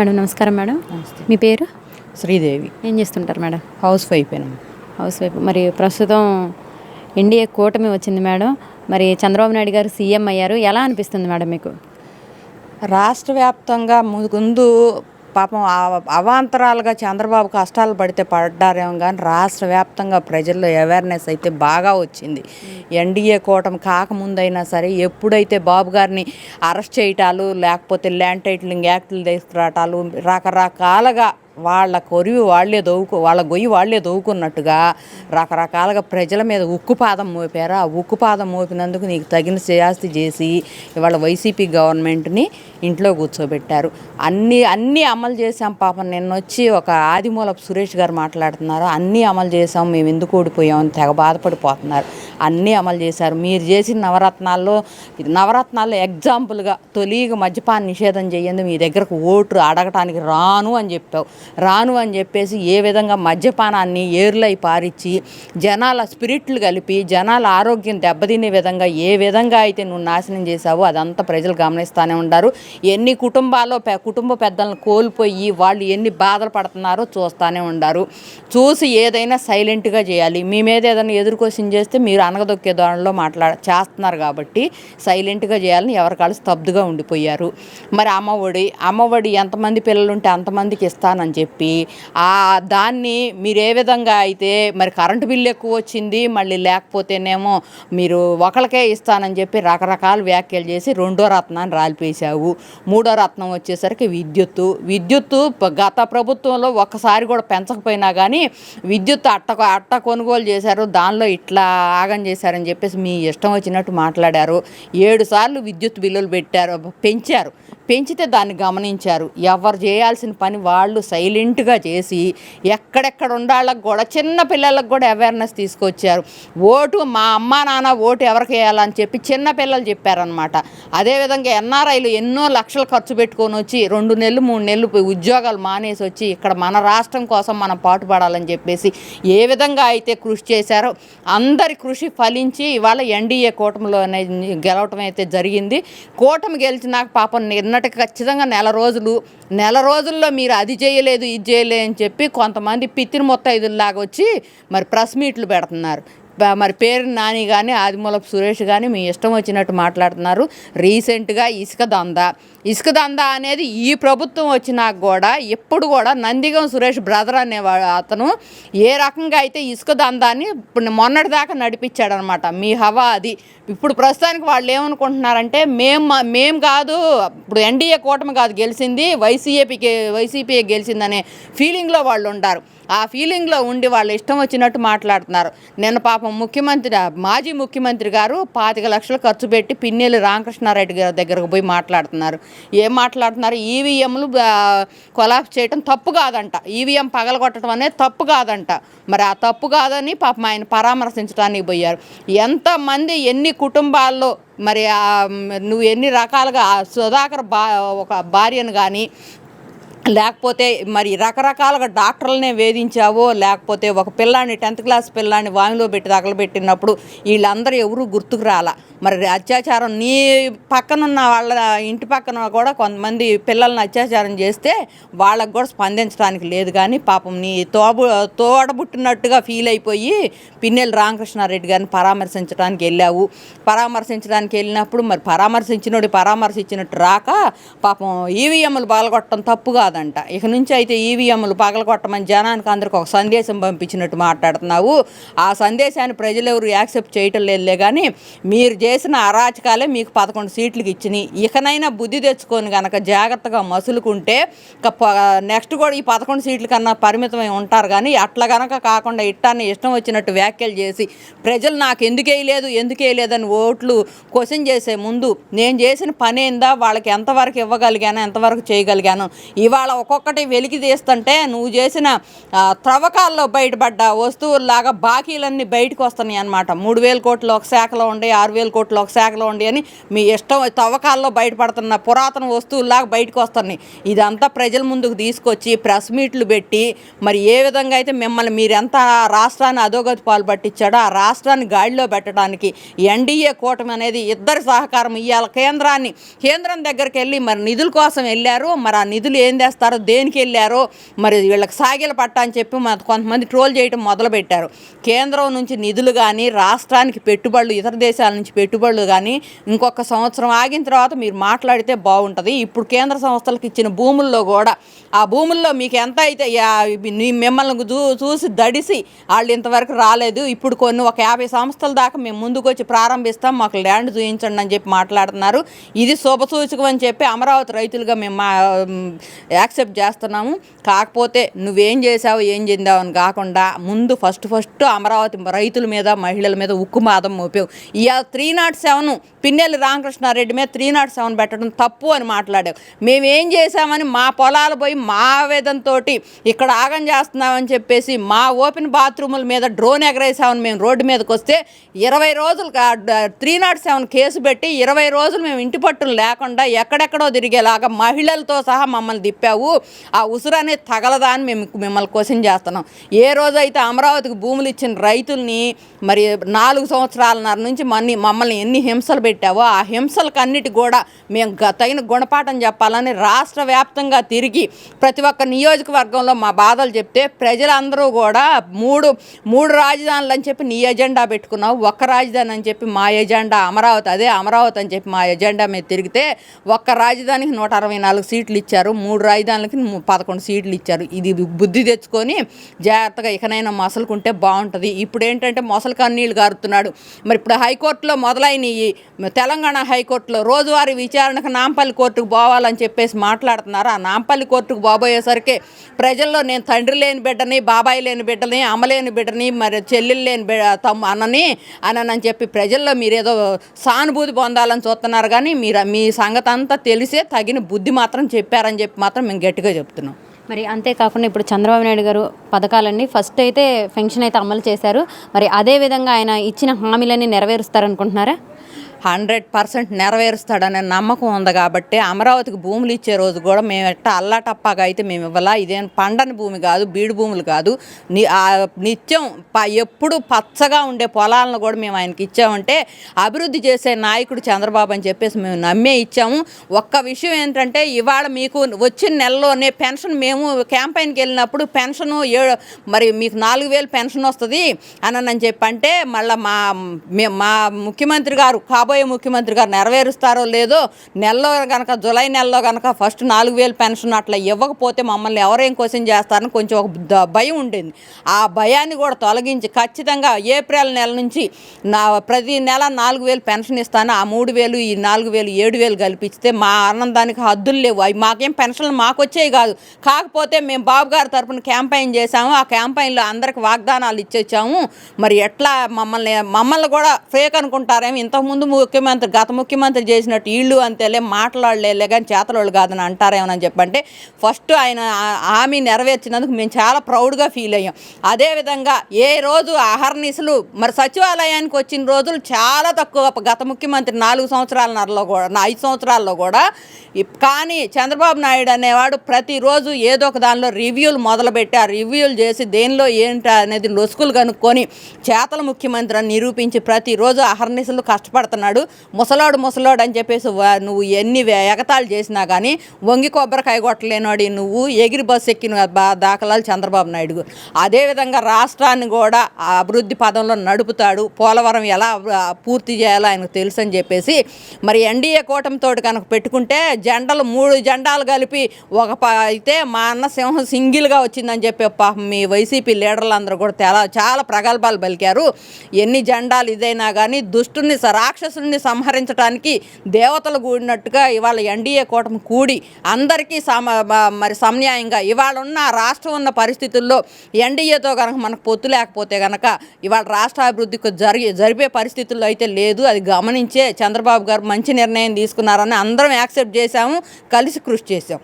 Madam నమస్కారం madam. మీ పేరు? శ్రీదేవి. ఏం చేస్తుంటారు మేడం? హౌస్ వైఫ్ అయినా హౌస్ వైఫ్. మరి ప్రస్తుతం ఎన్డీఏ కూటమి వచ్చింది మేడం. మరి చంద్రబాబు నాయుడు గారు సీఎం అయ్యారు. ఎలా అనిపిస్తుంది మేడం మీకు? రాష్ట్ర వ్యాప్తంగా ముందు పాపం అవాంతరాలుగా చంద్రబాబు కష్టాలు పడితే పడ్డారేమో కానీ రాష్ట్ర వ్యాప్తంగా ప్రజల్లో అవేర్నెస్ అయితే బాగా వచ్చింది. ఎన్డీఏ కూటమి కాకముందైనా సరే ఎప్పుడైతే బాబు గారిని అరెస్ట్ చేయటాలు లేకపోతే ల్యాండ్ టైటిలింగ్ యాక్టులు తీసుకురావటాలు రకరకాలుగా వాళ్ళ కొరివి వాళ్ళే దవ్వుకు వాళ్ళ గొయ్యి వాళ్ళే దవ్వుకున్నట్టుగా రకరకాలుగా ప్రజల మీద ఉక్కుపాదం మోపారు. ఆ ఉక్కుపాదం మోపినందుకు నీకు తగిన శాస్తి చేసి ఇవాళ వైసీపీ గవర్నమెంట్ని ఇంట్లో కూర్చోబెట్టారు. అన్నీ అన్నీ అమలు చేసాం పాపం. నిన్న వచ్చి ఒక ఆదిమూలపు సురేష్ గారు మాట్లాడుతున్నారు. అన్నీ అమలు చేసాం మేము ఎందుకు ఓడిపోయామని తెగ బాధపడిపోతున్నారు. అన్నీ అమలు చేశారు. మీరు చేసిన నవరత్నాల్లో నవరత్నాల్లో ఎగ్జాంపుల్గా తొలిగా మద్యపాన నిషేధం చేయండి మీ దగ్గరకు ఓటు అడగటానికి రాను అని చెప్పావు. రాను అని చెప్పేసి ఏ విధంగా మద్యపానాన్ని ఏర్లై పారిచ్చి జనాల స్పిరిట్లు కలిపి జనాల ఆరోగ్యం దెబ్బతినే విధంగా ఏ విధంగా అయితే నువ్వు నాశనం చేశావో అదంతా ప్రజలు గమనిస్తూనే ఉండారు. ఎన్ని కుటుంబాల్లో పె కుటుంబ పెద్దలను కోల్పోయి వాళ్ళు ఎన్ని బాధలు పడుతున్నారో చూస్తూనే ఉండారు. చూసి ఏదైనా సైలెంట్గా చేయాలి. మీ మీద ఏదైనా ఎదుర్కోసం చేస్తే మీరు అనగదొక్కే ధోరణిలో మాట్లాడ చేస్తున్నారు కాబట్టి సైలెంట్గా చేయాలని ఎవరికాళ్ళు స్తబ్దుగా ఉండిపోయారు. మరి అమ్మఒడి అమ్మఒడి ఎంతమంది పిల్లలు ఉంటే అంతమందికి ఇస్తానని అని చెప్పి ఆ దాన్ని మీరు ఏ విధంగా అయితే మరి కరెంటు బిల్లు ఎక్కువ వచ్చింది మళ్ళీ లేకపోతేనేమో మీరు ఒకరికే ఇస్తానని చెప్పి రకరకాల వ్యాఖ్యలు చేసి రెండో రత్నాన్ని రాలిపేశావు. మూడో రత్నం వచ్చేసరికి విద్యుత్తు. విద్యుత్తు గత ప్రభుత్వంలో ఒక్కసారి కూడా పెంచకపోయినా కానీ విద్యుత్ అట్ట అట్ట కొనుగోలు చేశారు. దానిలో ఇట్లా ఆగం చేశారని చెప్పేసి మీ ఇష్టం వచ్చినట్టు మాట్లాడారు. ఏడు సార్లు విద్యుత్ బిల్లులు పెట్టారు పెంచారు. పెంచితే దాన్ని గమనించారు. ఎవరు చేయాల్సిన పని వాళ్ళు సైలెంట్గా చేసి ఎక్కడెక్కడ ఉండాళ్ళకు కూడా చిన్న పిల్లలకు కూడా అవేర్నెస్ తీసుకొచ్చారు. ఓటు మా అమ్మ నాన్న ఓటు ఎవరికి వేయాలని చెప్పి చిన్న పిల్లలు చెప్పారనమాట అదేవిధంగా ఎన్ఆర్ఐలు ఎన్నో లక్షలు ఖర్చు పెట్టుకొని వచ్చి రెండు నెలలు మూడు నెలలు ఉద్యోగాలు మానేసి వచ్చి ఇక్కడ మన రాష్ట్రం కోసం మనం పాటుపడాలని చెప్పేసి ఏ విధంగా అయితే కృషి చేశారో అందరి కృషి ఫలించి ఇవాళ ఎన్డీఏ కూటమిలో గెలవటం అయితే జరిగింది. కూటమి గెలిచినాక పాపం నిన్న నిన్నటికి ఖచ్చితంగా నెల రోజులు నెల రోజుల్లో మీరు అది చేయలేదు ఇది చేయలేదు అని చెప్పి కొంతమంది పిత్తిని మొత్తైదుల్లాగా వచ్చి మరి ప్రెస్ మీట్లు పెడుతున్నారు. మరి పేరు నాని కానీ ఆదిమూలపు సురేష్ కానీ మీ ఇష్టం వచ్చినట్టు మాట్లాడుతున్నారు. రీసెంట్గా ఇసుక దంద. ఇసుక దంద అనేది ఈ ప్రభుత్వం వచ్చినాక కూడా ఎప్పుడు కూడా నందిగం సురేష్ బ్రదర్ అనేవాడు అతను ఏ రకంగా అయితే ఇసుక దందాన్ని మొన్నటిదాకా మొన్నటి దాకా నడిపించాడనమాట. మీ హవా అది. ఇప్పుడు ప్రస్తుతానికి వాళ్ళు ఏమనుకుంటున్నారంటే మేము మేము కాదు ఇప్పుడు ఎన్డీఏ కూటమి కాదు గెలిచింది వైసీఏపీకి వైసీపీ గెలిచిందనే ఫీలింగ్లో వాళ్ళు ఉంటారు. ఆ ఫీలింగ్లో ఉండి వాళ్ళు ఇష్టం వచ్చినట్టు మాట్లాడుతున్నారు. నిన్న పాపం ముఖ్యమంత్రి మాజీ ముఖ్యమంత్రి గారు పాతిక లక్షలు ఖర్చు పెట్టి పిన్నెల్లి రామకృష్ణారెడ్డి గారి దగ్గరకు పోయి మాట్లాడుతున్నారు. ఏం మాట్లాడుతున్నారు? ఈవీఎంలు కొలాప్స్ చేయటం తప్పు కాదంట. ఈవీఎం పగలగొట్టడం అనేది తప్పు కాదంట. మరి ఆ తప్పు కాదని పాపం ఆయన పరామర్శించడానికి పోయారు. ఎంతమంది ఎన్ని కుటుంబాల్లో మరి నువ్వు ఎన్ని రకాలుగా సుధాకర్ బా ఒక భార్యను కానీ లేకపోతే మరి రకరకాలుగా డాక్టర్లనే వేధించావో లేకపోతే ఒక పిల్లాన్ని టెన్త్ క్లాస్ పిల్లాన్ని వామిలో పెట్టి తగలబెట్టినప్పుడు వీళ్ళందరూ ఎవరు గుర్తుకు రాలా. మరి అత్యాచారం నీ పక్కనున్న వాళ్ళ ఇంటి పక్కన కూడా కొంతమంది పిల్లల్ని అత్యాచారం చేస్తే వాళ్ళకు కూడా స్పందించడానికి లేదు. కానీ పాపం నీ తోబు తోడబుట్టినట్టుగా ఫీల్ అయిపోయి పిన్నెల రామకృష్ణారెడ్డి గారిని పరామర్శించడానికి వెళ్ళావు. పరామర్శించడానికి వెళ్ళినప్పుడు మరి పరామర్శించినోడి పరామర్శించినట్టు రాక పాపం ఈవీఎంలు పగలగొట్టడం తప్పుగా కాదంట. ఇక నుంచి అయితే ఈవీఎంలు పగలగొట్టమని జనానికి అందరికి ఒక సందేశం పంపించినట్టు మాట్లాడుతున్నావు. ఆ సందేశాన్ని ప్రజలు ఎవరు యాక్సెప్ట్ చేయటం లేదులే కానీ మీరు చేసిన అరాచకాలే మీకు పదకొండు సీట్లకు ఇచ్చినాయి. ఇకనైనా బుద్ధి తెచ్చుకొని కనుక జాగ్రత్తగా మసులుకుంటే నెక్స్ట్ కూడా ఈ పదకొండు సీట్ల కన్నా పరిమితమై ఉంటారు కానీ అట్లా గనక కాకుండా ఇట్టాన్ని ఇష్టం వచ్చినట్టు వ్యాఖ్యలు చేసి ప్రజలు నాకు ఎందుకు వేయలేదు ఎందుకు వేయలేదని ఓట్లు క్వశ్చన్ చేసే ముందు నేను చేసిన పని ఏందా వాళ్ళకి ఎంతవరకు ఇవ్వగలిగాను ఎంతవరకు చేయగలిగాను? ఇవాళ ఒక్కొక్కటి వెలికి తీస్తుంటే నువ్వు చేసిన త్రవ్వకాల్లో బయటపడ్డ వస్తువుల్లాగా బాకీలన్నీ బయటకు వస్తున్నాయి అనమాట మూడు వేల కోట్లు ఒక శాఖలో ఉండే ఆరు వేల కోట్లు ఒక శాఖలో ఉండి అని మీ ఇష్టం తవ్వకాల్లో బయటపడుతున్న పురాతన వస్తువుల్లాగా బయటకు వస్తున్నాయి. ఇదంతా ప్రజల ముందుకు తీసుకొచ్చి ప్రెస్ మీట్లు పెట్టి మరి ఏ విధంగా అయితే మిమ్మల్ని మీరెంత రాష్ట్రాన్ని అధోగతి పాలు పట్టించాడో ఆ రాష్ట్రాన్ని గాడిలో పెట్టడానికి ఎన్డీఏ కూటమి అనేది ఇద్దరి సహకారం ఇవ్వాలి కేంద్రాన్ని కేంద్రం దగ్గరికి వెళ్ళి మరి నిధుల కోసం వెళ్ళారు. మరి ఆ నిధులు ఏం చేస్తారో దేనికి వెళ్ళారో మరి వీళ్ళకి సాగిల పట్ట అని చెప్పి మన కొంతమంది ట్రోల్ చేయడం మొదలుపెట్టారు. కేంద్రం నుంచి నిధులు కానీ రాష్ట్రానికి పెట్టుబడులు ఇతర దేశాల నుంచి పెట్టుబడులు కానీ ఇంకొక సంవత్సరం ఆగిన తర్వాత మీరు మాట్లాడితే బాగుంటుంది. ఇప్పుడు కేంద్ర సంస్థలకు ఇచ్చిన భూముల్లో కూడా ఆ భూముల్లో మీకు ఎంత అయితే మిమ్మల్ని చూ చూసి దడిసి వాళ్ళు ఇంతవరకు రాలేదు. ఇప్పుడు కొన్ని ఒక యాభై సంస్థల దాకా మేము ముందుకు వచ్చి ప్రారంభిస్తాం మాకు ల్యాండ్ చూపించండి అని చెప్పి మాట్లాడుతున్నారు. ఇది శుభసూచకం అని చెప్పి అమరావతి రైతులుగా మేము మా యాక్సెప్ట్ చేస్తున్నాము. కాకపోతే నువ్వేం చేసావు ఏం చెందావు అని కాకుండా ముందు ఫస్ట్ ఫస్ట్ అమరావతి రైతుల మీద మహిళల మీద ఉక్కు మాదం మోపావు. ఇవాళ three nought seven Pinnelli Ramakrishna Reddy మీద త్రీ నాట్ సెవెన్ పెట్టడం తప్పు అని మాట్లాడావు. మేమేం చేసామని మా పొలాలు పోయి మా ఆవేదంతో ఇక్కడ ఆగం చేస్తున్నామని చెప్పేసి మా ఓపెన్ బాత్రూముల మీద డ్రోన్ ఎగరేసామని మేము రోడ్డు మీదకి వస్తే ఇరవై రోజులు త్రీ నాట్ సెవెన్ కేసు పెట్టి ఇరవై రోజులు మేము ఇంటి పట్టులు లేకుండా ఎక్కడెక్కడో తిరిగేలాగా మహిళలతో సహా మమ్మల్ని తిప్పావు ఆ ఉసురు అనేది తగలదా అని మేము మిమ్మల్ని క్వశ్చన్ చేస్తున్నాం. ఏ రోజైతే అమరావతికి భూములు ఇచ్చిన రైతుల్ని మరి నాలుగు సంవత్సరాలన్నర నుంచి మన్ని మమ్మల్ని ఎన్ని హింసలు పెట్టావో ఆ హింసలకన్నిటి కూడా మేము గ- తగిన గుణపాఠం చెప్పాలని రాష్ట్ర వ్యాప్తంగా తిరిగి ప్రతి ఒక్క నియోజకవర్గంలో మా బాధలు చెప్తే ప్రజలందరూ కూడా మూడు మూడు రాజధానులు అని చెప్పి నీ ఎజెండా పెట్టుకున్నావు ఒక్క రాజధాని అని చెప్పి మా ఎజెండా అమరావతి అదే అమరావతి అని చెప్పి మా ఎజెండా మీద తిరిగితే ఒక్క రాజధానికి నూట అరవై నాలుగు సీట్లు ఇచ్చారు మూడు రాజ ము- పదకొండు సీట్లు ఇచ్చారు. ఇది బుద్ధి తెచ్చుకొని జాగ్రత్తగా ఇకనైనా మొసలుకుంటే బాగుంటుంది. ఇప్పుడు ఏంటంటే మొసలు కన్నీళ్ళు గారుతున్నాడు. మరి ఇప్పుడు హైకోర్టులో మొదలైన తెలంగాణ హైకోర్టులో రోజువారీ విచారణకు నాంపల్లి కోర్టుకు పోవాలని చెప్పేసి మాట్లాడుతున్నారు? ఆ నాంపల్లి కోర్టుకు బాబోయేసరికి ప్రజల్లో నేను తండ్రి లేని బిడ్డని బాబాయి లేని బిడ్డని అమ్మలేని బిడ్డని మరి చెల్లెలు లేని బిడ్డ తమ్ము అన్నని అనని చెప్పి ప్రజల్లో మీరు ఏదో సానుభూతి పొందాలని చూస్తున్నారు. కానీ మీరు మీ సంగతి అంతా తెలిసే తగిన బుద్ధి మాత్రం చెప్పారని చెప్పి మాత్రం మేము గట్టిగా చెప్తున్నాం. మరి అంతేకాకుండా ఇప్పుడు చంద్రబాబు నాయుడు గారు పథకాలన్నీ ఫస్ట్ అయితే పెన్షన్ అయితే అమలు చేశారు. మరి అదే విధంగా ఆయన ఇచ్చిన హామీలన్నీ నెరవేరుస్తారనుకుంటున్నారా? హండ్రెడ్ పర్సెంట్ నెరవేరుస్తాడనే నమ్మకం ఉంది కాబట్టి అమరావతికి భూములు ఇచ్చే రోజు కూడా మేము ఎట్ట అల్లాటప్పాగా అయితే మేము ఇవ్వాలా? ఇదేం పండని భూమి కాదు బీడు భూములు కాదు. ని నిత్యం ప ఎప్పుడు పచ్చగా ఉండే పొలాలను కూడా మేము ఆయనకి ఇచ్చామంటే అభివృద్ధి చేసే నాయకుడు చంద్రబాబు అని చెప్పేసి మేము నమ్మే ఇచ్చాము. ఒక్క విషయం ఏంటంటే ఇవాళ మీకు వచ్చిన నెలలోనే పెన్షన్ మేము క్యాంపైన్కి వెళ్ళినప్పుడు పెన్షన్ ఏడు మరి మీకు నాలుగు వేలు పెన్షన్ వస్తుంది అని అని చెప్పి అంటే మళ్ళీ మా మా ముఖ్యమంత్రి గారు రాబోయే ముఖ్యమంత్రి గారు నెరవేరుస్తారో లేదో నెలలో కనుక జూలై నెలలో కనుక ఫస్ట్ నాలుగు వేలు పెన్షన్ అట్లా ఇవ్వకపోతే మమ్మల్ని ఎవరేం క్వశ్చన్ చేస్తారని కొంచెం ఒక ద- భయం ఉండింది. ఆ భయాన్ని కూడా తొలగించి ఖచ్చితంగా ఏప్రిల్ నెల నుంచి నా ప్రతి నెల నాలుగు వేలు పెన్షన్ ఇస్తాను. ఆ మూడు వేలు ఈ నాలుగు వేలు ఏడు వేలు కల్పిస్తే మా ఆనందానికి హద్దులు లేవు. అవి మాకేం పెన్షన్లు మాకు వచ్చేవి కాదు. కాకపోతే మేము బాబు గారి తరపున క్యాంపెయిన్ చేసాము ఆ క్యాంపెయిన్లో అందరికి వాగ్దానాలు ఇచ్చేచ్చాము మరి ఎట్లా మమ్మల్ని మమ్మల్ని కూడా ఫేక్ అనుకుంటారేమో ఇంతకుముందు ముఖ్యమంత్రి గత ముఖ్యమంత్రి చేసినట్టు వీళ్ళు అంతేలే మాట్లాడలేలే కానీ చేతలోళ్ళు కాదని అంటారేమని చెప్పంటే ఫస్ట్ ఆయన హామీ నెరవేర్చినందుకు మేము చాలా ప్రౌడ్గా ఫీల్ అయ్యాం. అదేవిధంగా ఏ రోజు అహర్నిశలు మరి సచివాలయానికి వచ్చిన రోజులు చాలా తక్కువ. గత ముఖ్యమంత్రి నాలుగు సంవత్సరాలన్నరలో కూడా ఐదు సంవత్సరాల్లో కూడా. కానీ చంద్రబాబు నాయుడు అనేవాడు ప్రతిరోజు ఏదో ఒక దానిలో రివ్యూలు మొదలుపెట్టి ఆ రివ్యూలు చేసి దేనిలో ఏంటి అనేది లొసుకులు కనుక్కొని చేతల ముఖ్యమంత్రి అని నిరూపించి ప్రతిరోజు అహర్నిశలు కష్టపడుతున్నాడు. ముసలాడు ముసలాడు అని చెప్పేసి నువ్వు ఎన్ని ఎగతాలు ఎగతాళి చేసినా కానీ వంగి కొబ్బరికాయ కొట్టలేనోడి నువ్వు ఎగిరి బస్సు ఎక్కిన బా- దాఖలాలు చంద్రబాబు నాయుడు. అదేవిధంగా రాష్ట్రాన్ని కూడా అభివృద్ధి పదంలో నడుపుతాడు. పోలవరం ఎలా పూర్తి చేయాలో ఆయనకు తెలుసు అని చెప్పేసి మరి ఎన్డీఏ కూటమితో కనుక పెట్టుకుంటే జెండలు మూడు జెండాలు కలిపి ఒక అయితే మా అన్న సింహం సింగిల్గా వచ్చిందని చెప్పి పాపం మీ వైసీపీ లీడర్లందరూ కూడా చాలా చాలా ప్రగల్భాలు పలికారు. ఎన్ని జెండాలు ఇదైనా కానీ దుష్టుని రాక్షసు రాక్షసుని సంహరించడానికి దేవతలు కూడినట్టుగా ఇవాళ ఎన్డీఏ కూటమి కూడి అందరికీ సమ మరి సమన్యాయంగా ఇవాళ ఉన్న రాష్ట్రం ఉన్న పరిస్థితుల్లో ఎన్డీఏతో కనుక మనకు పొత్తు లేకపోతే కనుక ఇవాళ రాష్ట్ర అభివృద్ధికి జరిగి జరిపే పరిస్థితుల్లో అయితే లేదు. అది గమనించే చంద్రబాబు గారు మంచి నిర్ణయం తీసుకున్నారని అందరం యాక్సెప్ట్ చేశాము. కలిసి కృషి చేశాం.